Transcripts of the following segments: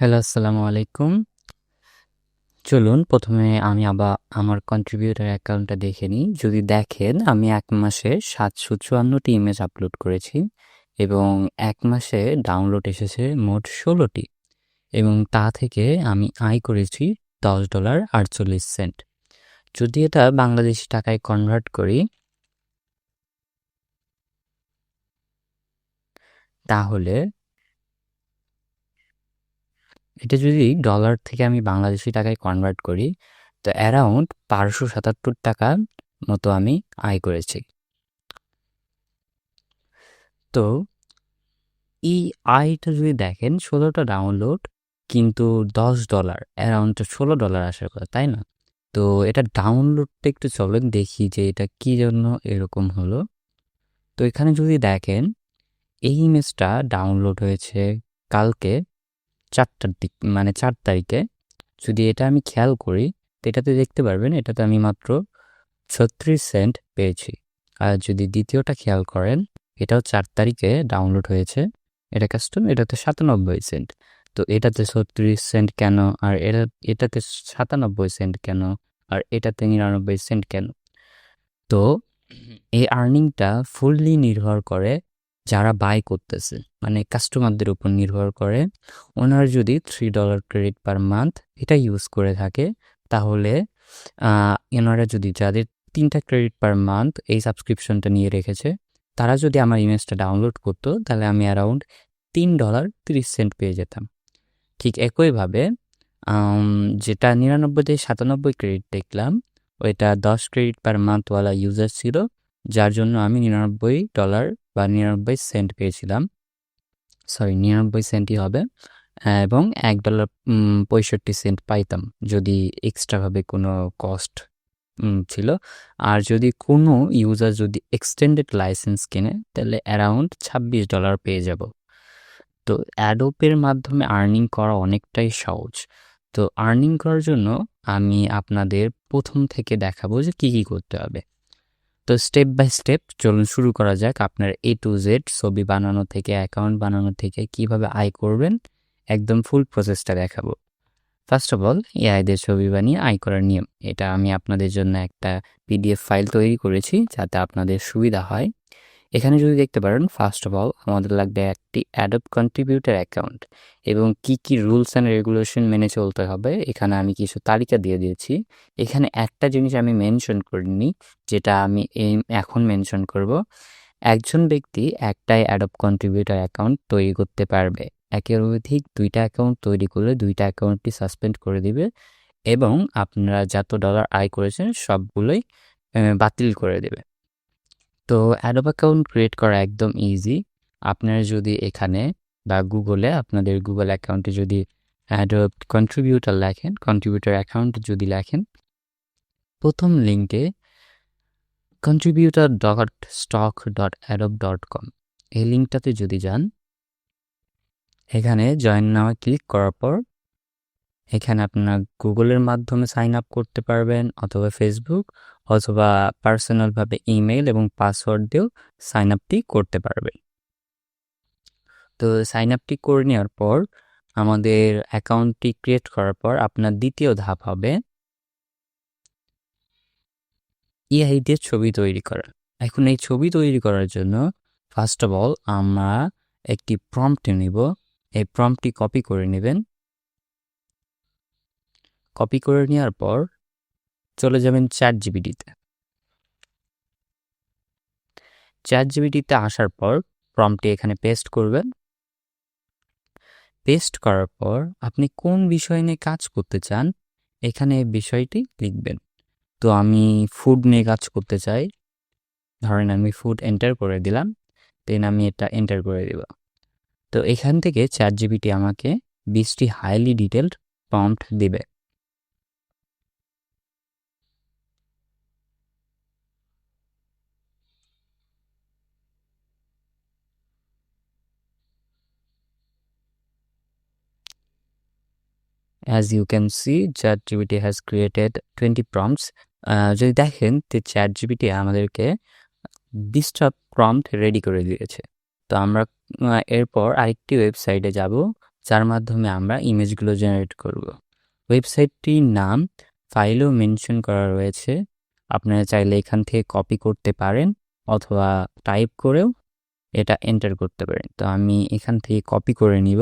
Hello আসসালামু আলাইকুম চলুন, প্রথমে আমি আবার আমার কন্ট্রিবিউটার অ্যাকাউন্টটা দেখে নিই। যদি দেখেন, আমি এক মাসে সাতশো চুয়ান্নটি ইমেজ আপলোড করেছি এবং এক মাসে ডাউনলোড এসেছে মোট ষোলোটি এবং তা থেকে আমি আয় করেছি দশ ডলার আটচল্লিশ সেন্ট যদি এটা বাংলাদেশি টাকায় কনভার্ট করি, তাহলে এটা যদি ডলার থেকে আমি বাংলাদেশি টাকায় কনভার্ট করি, তো অ্যারাউন্ড বারোশো সাতাত্তর টাকা মতো আমি আয় করেছি। তো এই আয়টা যদি দেখেন, ষোলোটা ডাউনলোড কিন্তু দশ ডলার অ্যারাউন্ড ষোলো ডলার আসার কথা, তাই না? তো এটা ডাউনলোডটা একটু চলেন, দেখি যে এটা কি জন্য এরকম হলো। তো এখানে যদি দেখেন, এই ইমেজটা ডাউনলোড হয়েছে কালকে চারটার দিক মানে চার তারিখে। যদি এটা আমি খেয়াল করি, তো এটাতে দেখতে পারবেন, এটাতে আমি মাত্র ছত্রিশ সেন্ট পেয়েছি। আর যদি দ্বিতীয়টা খেয়াল করেন, এটাও চার তারিখে ডাউনলোড হয়েছে। এটা কাস্টম এটাতে সাতানব্বই সেন্ট। তো এটাতে ছত্রিশ সেন্ট কেন? আর এটা এটাতে সাতানব্বই সেন্ট কেন? আর এটাতে নিরানব্বই সেন্ট কেন? তো এই আর্নিংটা ফুললি নির্ভর করে যারা বাই করতেছে মানে কাস্টমারদের উপর নির্ভর করে, ওনার যদি three dollar credit per month এটা ইউজ করে থাকে, তাহলে এনারা যদি যাদের তিনটা ক্রেডিট পার মান্থ এই সাবস্ক্রিপশনটা নিয়ে রেখেছে, তারা যদি আমার ইমেজটা ডাউনলোড করতো, তাহলে আমি অ্যারাউন্ড তিন ডলার তিরিশ সেন্ট পেয়ে যেতাম। ঠিক একইভাবে যেটা নিরানব্বই থেকে সাতানব্বই ক্রেডিট দেখলাম, ওইটা দশ ক্রেডিট পার মান্থওয়ালা ইউজার ছিল যার জন্য আমি নিরানব্বই ডলার বা নিরানব্বই সেন্ট পেয়েছিলাম। সরি নিরানব্বই সেন্টই হবে। এবং এক ডলার পঁয়ষট্টি সেন্ট পাইতাম যদি এক্সট্রাভাবে কোনো কস্ট ছিল। আর যদি কোনো ইউজার যদি এক্সটেন্ডেড লাইসেন্স কেনে, তাহলে অ্যারাউন্ড ছাব্বিশ ডলার পেয়ে যাব। তো অ্যাডোপের মাধ্যমে আর্নিং করা অনেকটাই সহজ। তো আর্নিং করার জন্য আমি আপনাদের প্রথম থেকে দেখাবো যে কী কী করতে হবে। তো স্টেপ বাই স্টেপ চলুন শুরু করা যাক আপনার এ টু জেড ছবি বানানো থেকে অ্যাকাউন্ট বানানো থেকে কীভাবে আয় করবেন, একদম ফুল প্রসেসটা দেখাবো। ফার্স্ট অফ অল এআইদের ছবি বানিয়ে আয় করার নিয়ম। এটা আমি আপনাদের জন্য একটা পিডিএফ ফাইল তৈরি করেছি যাতে আপনাদের সুবিধা হয়। এখানে যদি দেখতে পারেন ফার্স্ট অফ অল আমাদের লাগবে একটি অ্যাডপ কন্ট্রিবিউটার অ্যাকাউন্ট এবং কি কি রুলস অ্যান্ড রেগুলেশন মেনে চলতে হবে, এখানে আমি কিছু তালিকা দিয়ে দিয়েছি। এখানে একটা জিনিস আমি মেনশন করিনি, যেটা আমি এই, এখন মেনশন করব। একজন ব্যক্তি একটাই অ্যাডপ কন্ট্রিবিউটার অ্যাকাউন্ট তৈরি করতে পারবে। একের অধিক দুইটা অ্যাকাউন্ট তৈরি করলে দুইটা অ্যাকাউন্টটি সাসপেন্ড করে দিবে এবং আপনারা যত ডলার আয় করেছেন সবগুলোই বাতিল করে দেবে। তো অ্যাডোব অ্যাকাউন্ট ক্রিয়েট করা একদম ইজি আপনারা যদি এখানে বা গুগলে আপনাদের গুগল অ্যাকাউন্টে যদি অ্যাডোব কন্ট্রিবিউটার লেখেন কন্ট্রিবিউটার অ্যাকাউন্ট যদি লেখেন, প্রথম লিঙ্কে contributor dot stock dot Adobe dot com এই লিঙ্কটাতে যদি যান, এখানে জয়েন নামে ক্লিক করার পর এখানে আপনার গুগলের মাধ্যমে সাইন আপ করতে পারবেন, অথবা ফেসবুক অথবা পার্সোনালভাবে ইমেল এবং পাসওয়ার্ড দিয়েও সাইন আপটি করতে পারবেন। তো সাইন আপটি করে নেওয়ার পর, আমাদের অ্যাকাউন্টটি ক্রিয়েট করার পর আপনার দ্বিতীয় ধাপ হবে ইআই দিয়ে ছবি তৈরি করা। এখন এই ছবি তৈরি করার জন্য ফার্স্ট অফ অল আমরা একটি প্রম্পট নিব। এই প্রম্পটটি কপি করে নেবেন। কপি করে নেওয়ার পর চলে যাবেন চ্যাট জিবিটিতে চ্যাট জিবিটিতে আসার পর প্রম্পটি এখানে পেস্ট করবেন। পেস্ট করার পর আপনি কোন বিষয় নিয়ে কাজ করতে চান, এখানে বিষয়টি লিখবেন। তো আমি ফুড নিয়ে কাজ করতে চাই। ধরেন আমি ফুড এন্টার করে দিলাম দেন আমি এটা এন্টার করে দিব। তো এখান থেকে চ্যাট জিবিটি আমাকে বিশটি হাইলি ডিটেলড প্রম্পট দিবে। As you can see ChatGPT has created twenty prompts যদি দেখেন যে জিবিটি আমাদেরকে বিশটা প্রম্পট রেডি করে দিয়েছে। তো আমরা এরপর আরেকটি ওয়েবসাইটে যাব, যার মাধ্যমে আমরা ইমেজগুলো জেনারেট করব। ওয়েবসাইটটির নাম ফাইলেও মেনশন করা রয়েছে। আপনারা চাইলে এখান থেকে কপি করতে পারেন, অথবা টাইপ করেও এটা এন্টার করতে পারেন। তো আমি এখান থেকে কপি করে নিব।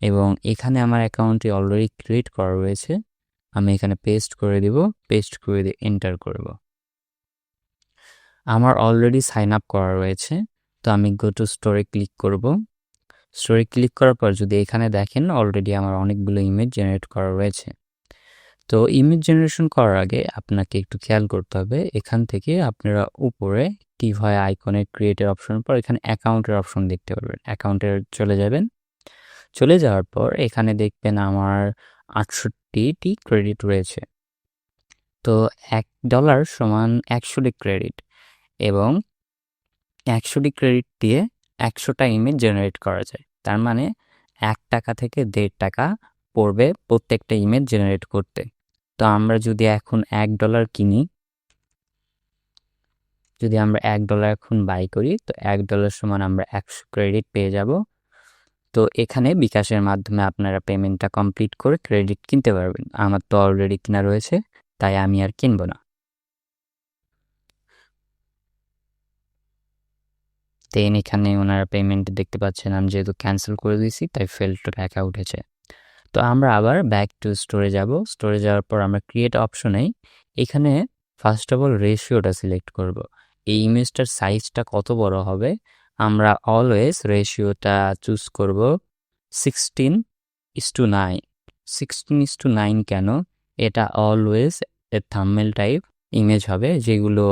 এবং এখানে আমার অ্যাকাউন্টটি অলরেডি ক্রিয়েট করা রয়েছে। আমি এখানে পেস্ট করে দিব পেস্ট করে দিয়ে এন্টার করব। আমার অলরেডি সাইন আপ করা রয়েছে, তো আমি গো টু স্টোরে ক্লিক করব। স্টোরে ক্লিক করার পর যদি এখানে দেখেন অলরেডি আমার অনেকগুলো ইমেজ জেনারেট করা রয়েছে। তো ইমেজ জেনারেশন করার আগে আপনাকে একটু খেয়াল করতে হবে, এখান থেকে আপনারা উপরে টিভয় আইকনের ক্রিয়েটের অপশনের পর এখানে অ্যাকাউন্টের অপশন দেখতে পারবেন। অ্যাকাউন্টের চলে যাবেন। চলে যাওয়ার পর এখানে দেখবেন আমার আটষট্টিটি ক্রেডিট রয়েছে। তো এক ডলার সমান একশোটি ক্রেডিট এবং একশোটি ক্রেডিট দিয়ে একশোটা ইমেজ জেনারেট করা যায়। তার মানে এক টাকা থেকে দেড় টাকা পড়বে প্রত্যেকটা ইমেজ জেনারেট করতে। তো আমরা যদি এখন এক ডলার কিনি, যদি আমরা এক ডলার এখন বাই করি, তো এক ডলার সমান আমরা একশো ক্রেডিট পেয়ে যাব। তো এখানে বিকাশের মাধ্যমে আপনারা পেমেন্টটা কমপ্লিট করে ক্রেডিট কিনতে পারবেন। আমার তো অলরেডি কেনা রয়েছে, তাই আমি আর কিনবো না। দেন এখানে ওনারা পেমেন্ট দেখতে পাচ্ছেন, আমি যেহেতু ক্যান্সেল করে দিয়েছি, তাই ফেল টু উঠেছে তো আমরা আবার ব্যাক টু স্টোরে যাব। স্টোরে যাওয়ার পর আমরা ক্রিয়েট অপশনেই এখানে ফার্স্ট অফ অল রেশিওটা সিলেক্ট করব। এই ইমেজটার সাইজটা কত বড় হবে? আমরা অলওয়েজ রেশিওটা চুজ করব sixteen is to nine sixteen is to nine কেন? এটা always a thumbnail type image হবে, যেগুলো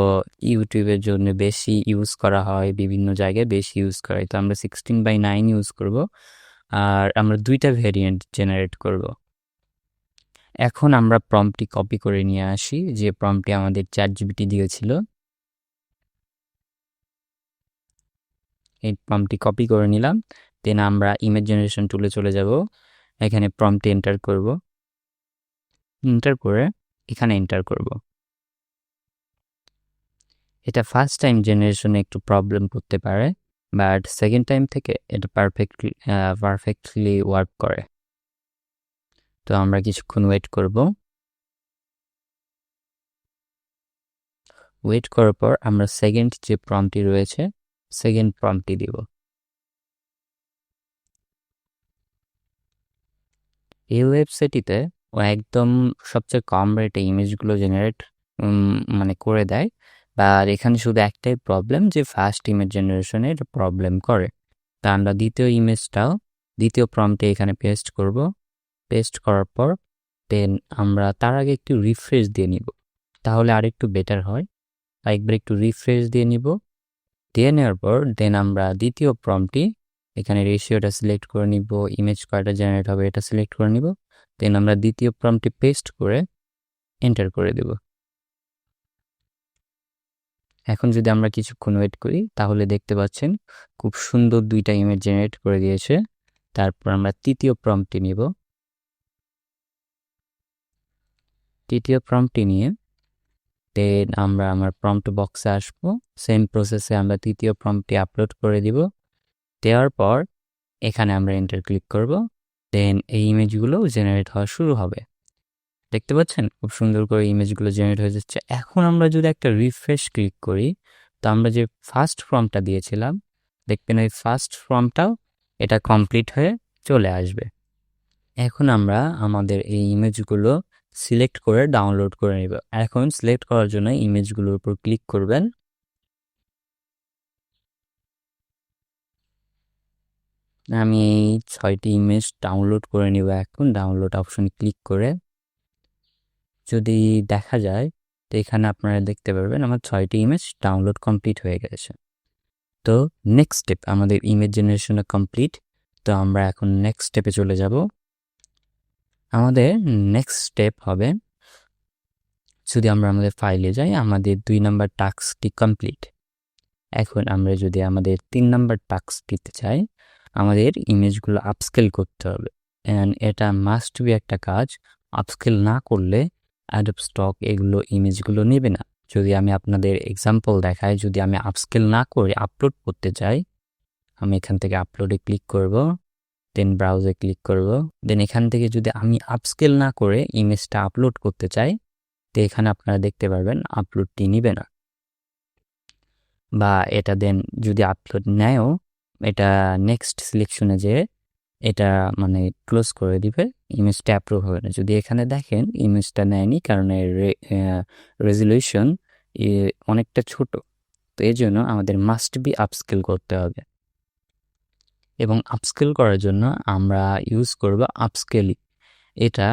ইউটিউবের জন্য বেশি ইউজ করা হয়, বিভিন্ন জায়গায় বেশি ইউজ করা হয়। তো আমরা সিক্সটিন বাই নাইন ইউজ করব আর আমরা দুইটা ভেরিয়েন্ট জেনারেট করব। এখন আমরা প্রম্পটি কপি করে নিয়ে আসি, যে প্রম্পটি আমাদের চ্যাট জিবিটি দিয়েছিল। এই প্রম্পটি কপি করে নিলাম দেন আমরা ইমেজ জেনারেশন টুলে চলে যাব। এখানে প্রম্পটি এন্টার করব। এন্টার করে এখানে এন্টার করব। এটা ফার্স্ট টাইম জেনারেশনে একটু প্রবলেম করতে পারে বাট সেকেন্ড টাইম থেকে এটা পারফেক্টলি পারফেক্টলি ওয়ার্ক করে। তো আমরা কিছুক্ষণ ওয়েট করব। ওয়েট করার পর আমরা সেকেন্ড যে প্রমটি রয়েছে সেকেন্ড প্রমটি দিব। এই ওয়েবসাইটটিতে একদম সবচেয়ে কম রেটে ইমেজগুলো জেনারেট মানে করে দেয়। আর এখানে শুধু একটাই প্রবলেম যে ফার্স্ট ইমেজ জেনারেশনে এটা প্রবলেম করে। তা আমরা দ্বিতীয় ইমেজটাও দ্বিতীয় প্রমটে এখানে পেস্ট করব। পেস্ট করার পর দেন আমরা তার আগে একটু রিফ্রেশ দিয়ে নিব। তাহলে আর একটু বেটার হয়। একবার একটু রিফ্রেশ দিয়ে নিব। দিয়ে নেওয়ার পর দেন আমরা দ্বিতীয় প্রমটি এখানে রেশিওটা সিলেক্ট করে নিব ইমেজ কয়টা জেনারেট হবে, এটা সিলেক্ট করে নিব দেন আমরা দ্বিতীয় প্রমটি পেস্ট করে এন্টার করে দেব। এখন যদি আমরা কিছুক্ষণ ওয়েট করি, তাহলে দেখতে পাচ্ছেন খুব সুন্দর দুইটা ইমেজ জেনারেট করে দিয়েছে, তারপর আমরা তৃতীয় প্রম্পটি নিব। তৃতীয় প্রম্পটি নিয়ে দেন আমরা আমার প্রম্পট বক্সে আসব। সেম প্রসেসে আমরা তৃতীয় প্রম্পটি আপলোড করে দিব। দেওয়ার পর এখানে আমরা এন্টার ক্লিক করব। দেন এই ইমেজগুলো জেনারেট হওয়া শুরু হবে। দেখতে পাচ্ছেন? খুব সুন্দর করে ইমেজগুলো জেনারেট হয়ে যাচ্ছে। এখন আমরা যদি একটা রিফ্রেশ ক্লিক করি, তো আমরা যে ফার্স্ট ফর্মটা দিয়েছিলাম, দেখবেন ওই ফার্স্ট ফর্মটাও এটা কমপ্লিট হয়ে চলে আসবে। এখন আমরা আমাদের এই ইমেজগুলো সিলেক্ট করে ডাউনলোড করে নেব। এখন সিলেক্ট করার জন্য ইমেজগুলোর উপর ক্লিক করবেন। আমি এই ছয়টি ইমেজ ডাউনলোড করে নিব এখন। ডাউনলোড অপশনে ক্লিক করে। যদি দেখা যায়, তো এখানে আপনারা দেখতে পারবেন আমার ছয়টি ইমেজ ডাউনলোড কমপ্লিট হয়ে গেছে। তো নেক্সট স্টেপ আমাদের ইমেজ জেনারেশনে কমপ্লিট তো আমরা এখন নেক্সট স্টেপে চলে যাব। আমাদের নেক্সট স্টেপ হবে যদি আমরা আমাদের ফাইলে যাই, আমাদের দুই নাম্বার টাস্কটি কমপ্লিট এখন আমরা যদি আমাদের তিন নাম্বার টাস্ক দিতে চাই, আমাদের ইমেজগুলো আপস্কেল করতে হবে। অ্যান্ড এটা মাস্ট বি একটা কাজ আপস্কেল না করলে অ্যাডপ স্টক এগুলো ইমেজগুলো নেবে না। যদি আমি আপনাদের এক্সাম্পল দেখাই, যদি আমি আপস্কেল না করে আপলোড করতে চাই, আমি এখান থেকে আপলোডে ক্লিক করব। দেন ব্রাউজে ক্লিক করব দেন এখান থেকে যদি আমি আপস্কেল না করে ইমেজটা আপলোড করতে চাই, তো এখানে আপনারা দেখতে পারবেন আপলোডটি নিবে না। বা এটা দেন যদি আপলোড নেয়ও, এটা নেক্সট সিলেকশনে যে এটা মানে ক্লোজ করে দিবে ইমেজটা অ্যাপ্রুভ হবে না। যদি এখানে দেখেন ইমেজটা নেয়নি কারণ এর রেজলিউশন অনেকটা ছোট, তো এই জন্য আমাদের মাস্ট বি আপস্কেল করতে হবে। এবং আপস্কেল করার জন্য আমরা ইউজ করব আপস্কেলি এটা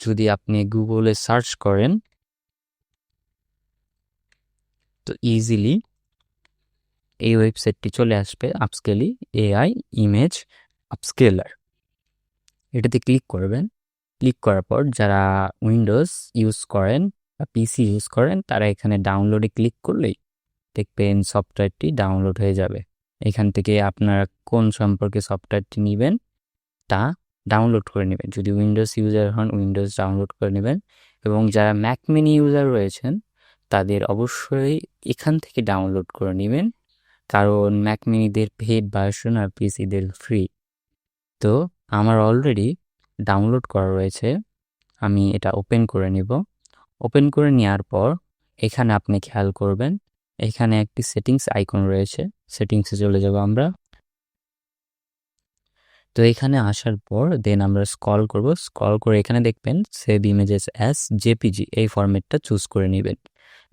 যদি আপনি গুগলে সার্চ করেন, তো ইজিলি এই ওয়েবসাইটটি চলে আসবে আপস্কেলি এআই ইমেজ আপস্কেলার এটাতে ক্লিক করবেন। ক্লিক করার পর যারা উইন্ডোজ ইউজ করেন বা পিসি ইউজ করেন, তারা এখানে ডাউনলোডে ক্লিক করলেই দেখবেন সফটওয়্যারটি ডাউনলোড হয়ে যাবে। এখান থেকে আপনারা কোন সম্পর্কে সফটওয়্যারটি নেবেন তা ডাউনলোড করে নেবেন। যদি উইন্ডোজ ইউজার হন উইন্ডোজ ডাউনলোড করে নেবেন এবং যারা ম্যাক মিনি ইউজার রয়েছেন, তাদের অবশ্যই এখান থেকে ডাউনলোড করে নেবেন। কারণ ম্যাক মিনিদের পেড ভার্সন আর পিসিদের ফ্রি তো আমার অলরেডি ডাউনলোড করা রয়েছে। আমি এটা ওপেন করে নিব। ওপেন করে নেওয়ার পর এখানে আপনি খেয়াল করবেন এখানে একটি সেটিংস আইকন রয়েছে। সেটিংসে চলে যাব আমরা। তো এখানে আসার পর দেন আমরা স্কল করব। স্কল করে এখানে দেখবেন সেভ ইমেজেস অ্যাস জেপিজি এই ফরম্যাটটা চুজ করে নেবেন।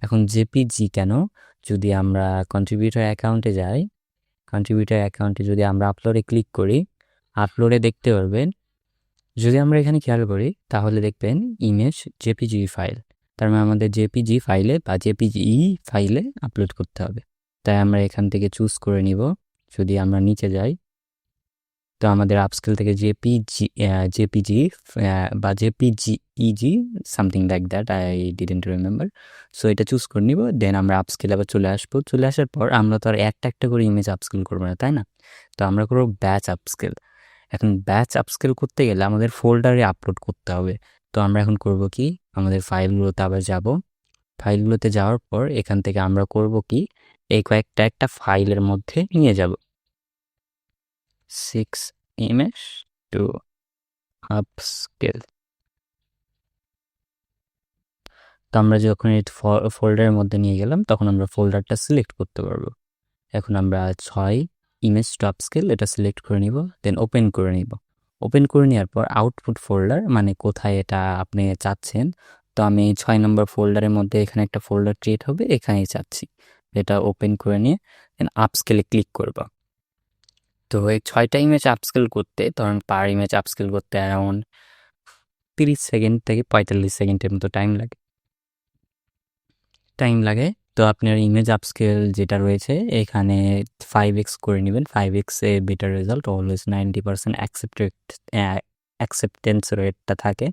এখন জেপিজি কেন? যদি আমরা কন্ট্রিবিউটার অ্যাকাউন্টে যাই কন্ট্রিবিউটার অ্যাকাউন্টে যদি আমরা আপলোডে ক্লিক করি আপলোডে দেখতে পারবেন। যদি আমরা এখানে খেয়াল করি, তাহলে দেখবেন ইমেজ জেপিজি ফাইল তার মানে আমাদের জেপিজি ফাইলে বা জেপিজি ফাইলে আপলোড করতে হবে। তাই আমরা এখান থেকে চুজ করে নিব। যদি আমরা নিচে যাই, তো আমাদের আপস্কেল থেকে জেপিজি জেপিজি বা JPG is something like that I didn't remember so এটা চুজ করে নিব দেন আমরা আপস্কেল আবার চলে আসব। চলে আসার পর আমরা তো আর একটা একটা করে ইমেজ আপস্কেল করব না, তাই না? তো আমরা করব ব্যাচ আপস্কেল এখন ব্যাচ আপস্কেল করতে গেলে আমাদের ফোল্ডারে আপলোড করতে হবে। তো আমরা এখন করব কি? আমাদের ফাইলগুলোতে আবার যাব। ফাইলগুলোতে যাওয়ার পর এখান থেকে আমরা করব কি? এই কয়েকটা একটা ফাইলের মধ্যে নিয়ে যাব। সিক্স ইমেজ টু আপস্কেল তো আমরা যখন এই ফোল্ডারের মধ্যে নিয়ে গেলাম, তখন আমরা ফোল্ডারটা সিলেক্ট করতে পারব। এখন আমরা ছয় ইমেজ টু আপস্কেল এটা সিলেক্ট করে নিব দেন ওপেন করে নিব। ওপেন করে নেওয়ার পর আউটপুট ফোল্ডার মানে কোথায় এটা আপনি চাচ্ছেন। তো আমি ছয় নম্বর ফোল্ডারের মধ্যে এখানে একটা ফোল্ডার ক্রিয়েট হবে, এখানেই চাচ্ছি। এটা ওপেন করে নিয়ে দেন আপস্কেলে ক্লিক করব। তো এই ছয়টা ইমেজ আপস্কেল করতে, ধরুন পার ইমেজ আপস্কেল করতে অ্যারাউন্ড তিরিশ সেকেন্ড থেকে পঁয়তাল্লিশ সেকেন্ডের মতো টাইম লাগে। টাইম লাগে তো আপনার ইমেজ আপস্কেল যেটা রয়েছে, এখানে ফাইভ এক্স করে নেবেন। ফাইভ এক্সে better result always ninety percent accepted acceptance রেটটা থাকে।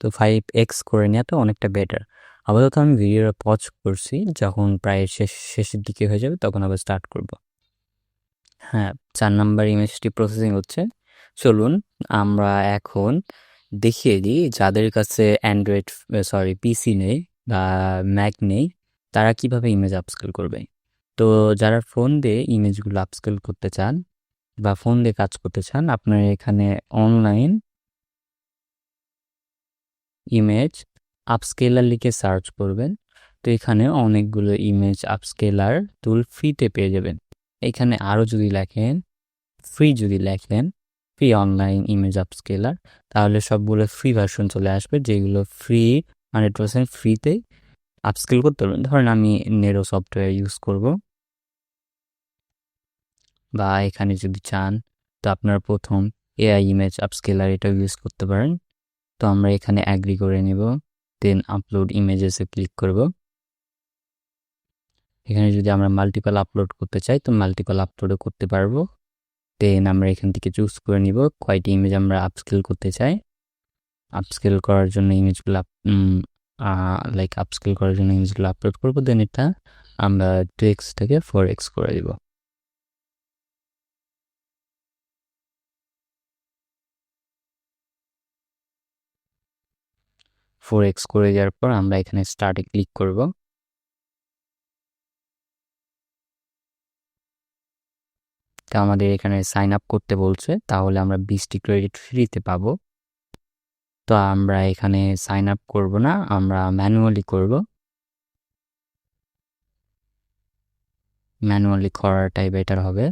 তো ফাইভ এক্স করে নেওয়াটা অনেকটা বেটার আপাতত আমি ভিডিওটা পজ করছি, যখন প্রায় শেষ, শেষের দিকে হয়ে যাবে, তখন আবার স্টার্ট করব। হ্যাঁ চার নাম্বার ইমেজটি প্রসেসিং হচ্ছে। চলুন, আমরা এখন দেখিয়ে দিই, যাদের কাছে অ্যান্ড্রয়েড সরি পিসি নেই বা ম্যাক নেই তারা কীভাবে ইমেজ আপস্কেল করবে? তো যারা ফোন দিয়ে ইমেজগুলো আপস্কেল করতে চান বা ফোন দিয়ে কাজ করতে চান, আপনারা এখানে অনলাইন ইমেজ আপস্কেলার লিখে সার্চ করবেন। তো এখানে অনেকগুলো ইমেজ আপস্কেলার টুল ফ্রিতে পেয়ে যাবেন। এখানে আরও যদি লেখেন ফ্রি যদি লেখেন ফ্রি অনলাইন ইমেজ আপস্কেলার তাহলে সবগুলো ফ্রি ভার্সন চলে আসবে, যেগুলো ফ্রি হান্ড্রেড পার্সেন্ট ফ্রিতে আপস্কেল করতে পারবেন। ধরেন আমি নেরো সফটওয়্যার ইউজ করব। বা এখানে যদি চান, তো আপনার প্রথম এআই ইমেজ আপস্কেলার এটা ইউজ করতে পারেন। তো আমরা এখানে অ্যাগ্রি করে নেব দেন আপলোড ইমেজেসে ক্লিক করব। এখানে যদি আমরা মাল্টিপাল আপলোড করতে চাই, তো মাল্টিপাল আপলোডও করতে পারব। দেন আমরা এখান থেকে চুজ করে নিব, কয়টি ইমেজ আমরা আপস্কেল করতে চাই। আপস্কেল করার জন্য ইমেজগুলো লাইক আপস্কেল করার জন্য ইমেজগুলো আপলোড করব দেন এটা আমরা টু এক্স থেকে ফোর এক্স করে দিব। ফোর এক্স করে দেওয়ার পর আমরা এখানে স্টার্টে ক্লিক করব। তা আমাদের এখানে সাইন আপ করতে বলছে, তাহলে আমরা বিশটি ক্রেডিট ফ্রিতে পাবো। তো আমরা এখানে সাইন আপ করব না, আমরা ম্যানুয়ালি করব। ম্যানুয়ালি করাটাই বেটার হবে।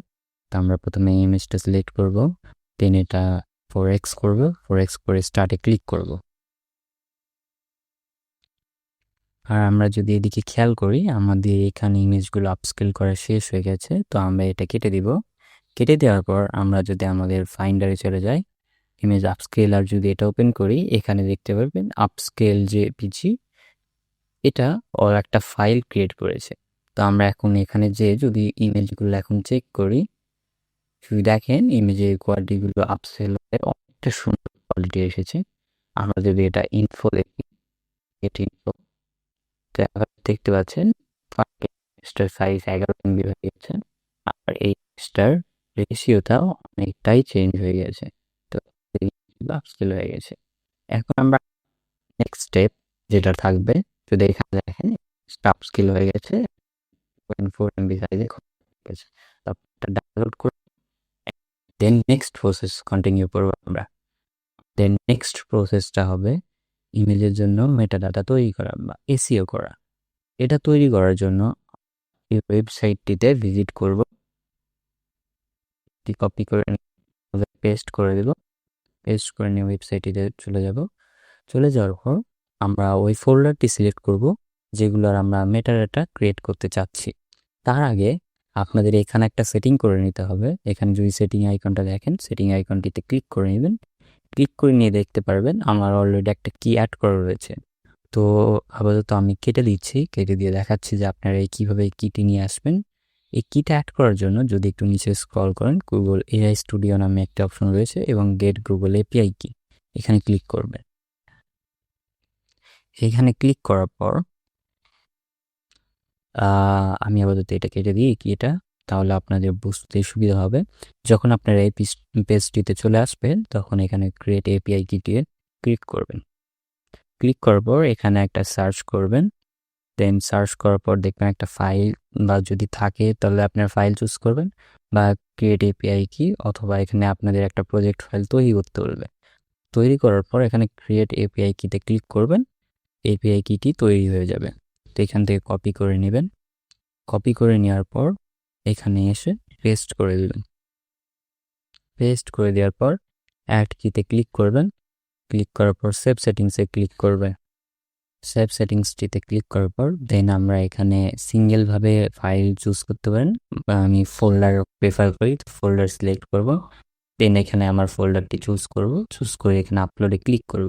তো আমরা প্রথমে ইমেজটা সিলেক্ট করব দেন এটা ফোর এক্স করব ফোর এক্স করে স্টার্টে ক্লিক করব। আর আমরা যদি এদিকে খেয়াল করি, আমাদের এখানে ইমেজগুলো আপস্কেল করা শেষ হয়ে গেছে, তো আমরা এটা কেটে দিব। কেটে দেওয়ার পর আমরা যদি আমাদের ফাইন্ডারে চলে যাই ইমেজ আপস্কেল আর যদি এটা ওপেন করি, এখানে দেখতে পারবেন আপস্কেল যে পিজি এটা ওর একটা ফাইল ক্রিয়েট করেছে। তো আমরা এখন এখানে যে যদি ইমেজগুলো এখন চেক করি, যদি দেখেন ইমেজের কোয়ালিটিগুলো আপসেল অনেকটা সুন্দর কোয়ালিটি এসেছে। আমরা যদি এটা ইনফো দেখি এটা ইনফো দেখতে পাচ্ছেন স্টার সাইজ এগারো এমবি হয়ে গেছে, আর এই স্টার রেশিওটা অনেকটাই চেঞ্জ হয়ে গেছে। আপস্কেল হয়ে গেছে। এখন আমরা নেক্সট স্টেপ যেটা থাকবে, যদি এখানে দেখেন হয়ে গেছে দেন নেক্সট প্রসেস কন্টিনিউ করব আমরা। দেন নেক্সট প্রসেসটা হবে ইমেজের জন্য মেটা ডাটা তৈরি করা বা এসিও করা। এটা তৈরি করার জন্য এই ওয়েবসাইটটিতে ভিজিট করব। কপি করে পেস্ট করে দেব। পেস্ট করে নিয়ে ওয়েবসাইটটিতে চলে যাব। চলে যাওয়ার পর আমরা ওই ফোল্ডারটি সিলেক্ট করব, যেগুলোর আমরা মেটা ডাটা ক্রিয়েট করতে চাচ্ছি। তার আগে আপনাদের এখানে একটা সেটিং করে নিতে হবে। এখানে যদি সেটিং আইকনটা দেখেন সেটিং আইকনটিতে ক্লিক করে নেবেন। ক্লিক করে নিয়ে দেখতে পারবেন আমার অলরেডি একটা কি অ্যাড করা রয়েছে। তো আপাতত আমি কেটে দিচ্ছি। কেটে দিয়ে দেখাচ্ছি যে আপনারা এই কীভাবে কিটি নিয়ে আসবেন। এই কিটা অ্যাড করার জন্য যদি একটু নিচে স্ক্রল করেন গুগল এআই স্টুডিও নামে একটা অপশন রয়েছে এবং গেট গুগল এপিআই কি এখানে ক্লিক করবেন। এখানে ক্লিক করার পর আমি আপাতত এটা কেটে দিই কি এটা তাহলে আপনাদের বুঝতে সুবিধা হবে। যখন আপনারা এই পেজটিতে চলে আসবেন তখন এখানে ক্রিয়েট এপিআই কিটিয়ে ক্লিক করবেন। ক্লিক করার পর এখানে একটা সার্চ করবেন। দেন সার্চ করার পর দেখবেন একটা ফাইল বা যদি থাকে তাহলে আপনার ফাইল চুজ করবেন বা ক্রিয়েট এপিআই কি অথবা এখানে আপনাদের একটা প্রজেক্ট ফাইল তৈরি করতে বলবে। তৈরি করার পর এখানে ক্রিয়েট এপিআই কিতে ক্লিক করবেন এপিআই কিটি তৈরি হয়ে যাবে। তো এখান থেকে কপি করে নেবেন। কপি করে নেওয়ার পর এখানে এসে পেস্ট করে দেবেন। পেস্ট করে দেওয়ার পর অ্যাড কিতে ক্লিক করবেন। ক্লিক করার পর সেভ সেটিংসে ক্লিক করবেন। সেভ সেটিংসটিতে ক্লিক করার পর দেন আমরা এখানে সিঙ্গেলভাবে ফাইল চুজ করতে পারেন। বা আমি ফোল্ডার প্রেফার করি ফোল্ডার সিলেক্ট করব। দেন এখানে আমার ফোল্ডারটি চুজ করব। চুজ করে এখানে আপলোডে ক্লিক করব।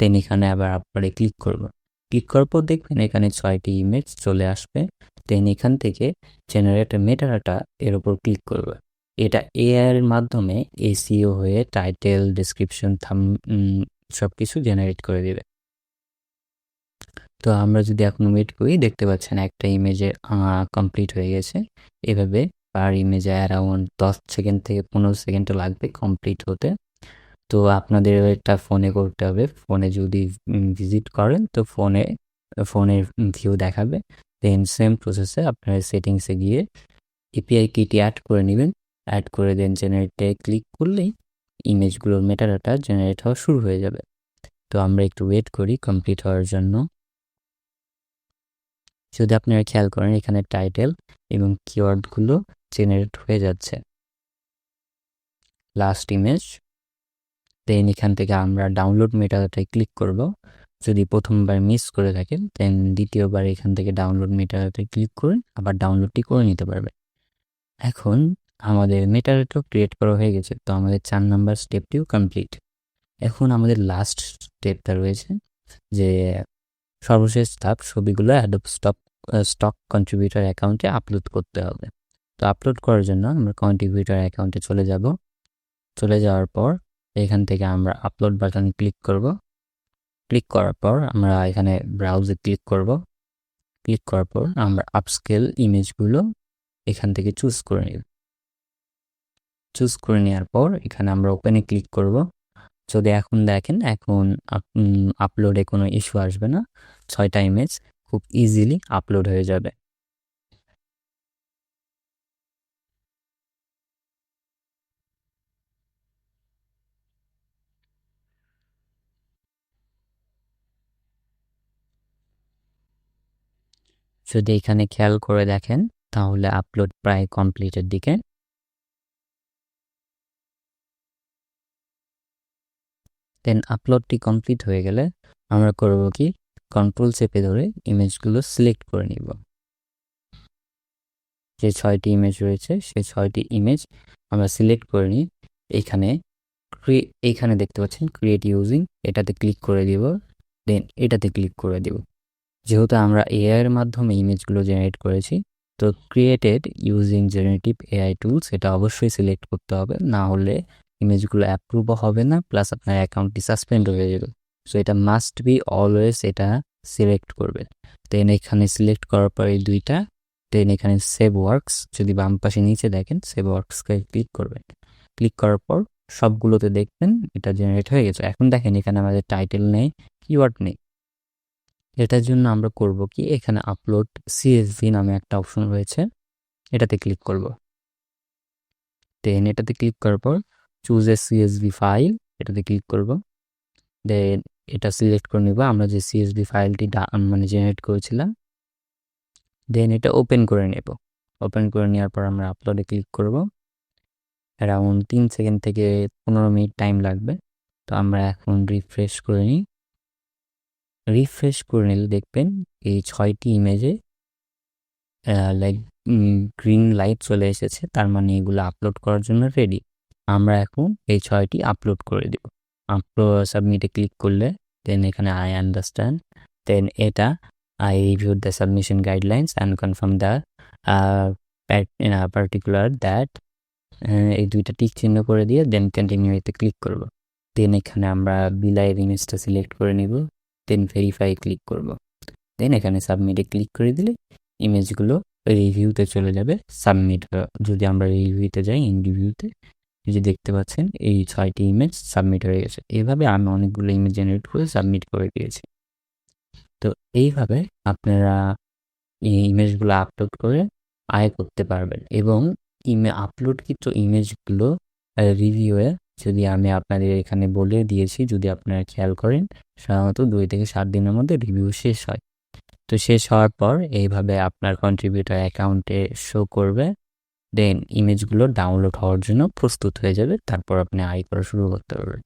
দেন এখানে আবার আপলোডে ক্লিক করব। ক্লিক করার পর দেখবেন এখানে ছয়টি ইমেজ চলে আসবে। দেন এখান থেকে জেনারেট মেটারাটা এর উপর ক্লিক করবে। এটা এআইয়ের মাধ্যমে এসিও হয়ে টাইটেল ডিসক্রিপশন থাম সব কিছু জেনারেট করে দেবে। তো আমরা যদি এখন ওয়েট করি, দেখতে পাচ্ছেন একটা ইমেজে কমপ্লিট হয়ে গেছে। এভাবে পার ইমেজে অ্যারাউন্ড দশ সেকেন্ড থেকে পনেরো সেকেন্ড লাগবে কমপ্লিট হতে। তো আপনাদের এটা ফোনে করতে হবে। ফোনে যদি ভিজিট করেন, তো ফোনে ফোনের ভিউ দেখাবে। দেন সেম প্রসেসে আপনার সেটিংসে গিয়ে এপিআই কিটি অ্যাড করে নেবেন। অ্যাড করে দেন জেনারেটে ক্লিক করলেই ইমেজগুলোর মেটাডাটা জেনারেট হওয়া শুরু হয়ে যাবে। তো আমরা একটু ওয়েট করি কমপ্লিট হওয়ার জন্য। যদি আপনারা খেয়াল করেন, এখানে টাইটেল এবং কিওয়ার্ডগুলো জেনারেট হয়ে যাচ্ছে। লাস্ট ইমেজ দেন এখান থেকে আমরা ডাউনলোড মেটাটায় ক্লিক করব। যদি প্রথমবার মিস করে থাকেন দেন দ্বিতীয়বার এখান থেকে ডাউনলোড মেটাটাতে ক্লিক করে আবার ডাউনলোডটি করে নিতে পারবে এখন আমাদের মেটারেটও ক্রিয়েট করা হয়ে গেছে, তো আমাদের চার নাম্বার স্টেপটিও কমপ্লিট এখন আমাদের লাস্ট স্টেপটা রয়েছে, যে সর্বশেষ ধাপ, ছবিগুলো অ্যাডপ স্টক স্টক কন্ট্রিবিউটার অ্যাকাউন্টে আপলোড করতে হবে। তো আপলোড করার জন্য আমরা কন্ট্রিবিউটার অ্যাকাউন্টে চলে যাব। চলে যাওয়ার পর এখান থেকে আমরা আপলোড বাটন ক্লিক করব। ক্লিক করার পর আমরা এখানে ব্রাউজে ক্লিক করব। ক্লিক করার পর আমরা আপস্কেল ইমেজগুলো এখান থেকে চুজ করে নিব। চুজ করে নেওয়ার পর এখানে আমরা ওপেনে ক্লিক করব। যদি এখন দেখেন, এখন আপলোডে কোনো ইস্যু আসবে না। ছয়টা ইমেজ খুব ইজিলি আপলোড হয়ে যাবে। যদি এখানে খেয়াল করে দেখেন, তাহলে আপলোড প্রায় কমপ্লিটের দিকে। দেন আপলোডটি কমপ্লিট হয়ে গেলে আমরা করব কি? কন্ট্রোল চেপে ধরে ইমেজগুলো সিলেক্ট করে নিব। যে ছয়টি ইমেজ রয়েছে সেই ছয়টি ইমেজ আমরা সিলেক্ট করে নিই এখানে এইখানে দেখতে পাচ্ছেন ক্রিয়েট ইউজিং এটাতে ক্লিক করে দিব দেন এটাতে ক্লিক করে দিব। যেহেতু আমরা এআই এর মাধ্যমে ইমেজগুলো জেনারেট করেছি, তো created using generative AI tools এটা অবশ্যই সিলেক্ট করতে হবে, না হলে ইমেজগুলো অ্যাপ্রুভও হবে না প্লাস আপনার অ্যাকাউন্টটি সাসপেন্ড হয়ে যাবে। সো এটা মাস্ট বি অলওয়েজ এটা সিলেক্ট করবে। দেন এখানে সিলেক্ট করার পর এই দুইটা দেন এখানে সেভ ওয়ার্কস যদি বাম পাশে নিচে দেখেন সেভ ওয়ার্কসকে ক্লিক করবেন ক্লিক করার পর সবগুলোতে দেখবেন এটা জেনারেট হয়ে গেছে। এখন দেখেন এখানে আমাদের টাইটেল নেই কিওয়ার্ড নেই। এটার জন্য আমরা করব কি? এখানে আপলোড সিএসভি নামে একটা অপশন রয়েছে, এটাতে ক্লিক করব। দেন এটাতে ক্লিক করার পর চুজ এ সিএসভি ফাইল এটাতে ক্লিক করব। দেন এটা সিলেক্ট করে নিব। আমরা যে সিএসভি ফাইলটি মানে জেনারেট করেছিলাম দেন এটা ওপেন করে নেব। ওপেন করে নেওয়ার পর আমরা আপলোডে ক্লিক করব। অ্যারাউন্ড তিন সেকেন্ড থেকে পনেরো মিনিট টাইম লাগবে। তো আমরা এখন রিফ্রেশ করে নিই। রিফ্রেশ করে নিলে দেখবেন এই ছয়টি ইমেজে লাইক গ্রিন লাইট চলে এসেছে। তার মানে এগুলো আপলোড করার জন্য রেডি আমরা এখন এই ছয়টি আপলোড করে দেব। সাবমিটে ক্লিক করলে দেন এখানে আই আন্ডারস্ট্যান্ড দেন এটা I reviewed the submission guidelines and confirm the particular that এই দুইটা টিক চিহ্ন করে দিয়ে দেন কন্টিনিউ এতে ক্লিক করব। দেন এখানে আমরা বিলাইয়ের ইমেজটা সিলেক্ট করে নিব দেন ভেরিফাই ক্লিক করব। দেন এখানে সাবমিটে ক্লিক করে দিলে ইমেজগুলো রিভিউতে চলে যাবে সাবমিট যদি আমরা রিভিউতে যাই ইন যে দেখতে পাচ্ছেন, এই ছয়টি ইমেজ সাবমিট হয়ে গেছে। এইভাবে আমি অনেকগুলো ইমেজ জেনারেট করে সাবমিট করে দিয়েছি। তো এইভাবে আপনারা এই ইমেজগুলো আপলোড করে আয় করতে পারবেন এবং ইমে আপলোডকৃত ইমেজগুলো রিভিউয়ে যদি আমি আপনাদের এখানে বলে দিয়েছি, যদি আপনারা খেয়াল করেন, সাধারণত দুই থেকে সাত দিনের মধ্যে রিভিউ শেষ হয়। তো শেষ হওয়ার পর এইভাবে আপনার কন্ট্রিবিউটার অ্যাকাউন্টে শো করবে। দেন ইমেজগুলো ডাউনলোড হওয়ার জন্য প্রস্তুত হয়ে যাবে। তারপর আপনি আই করা শুরু করতে পারবেন।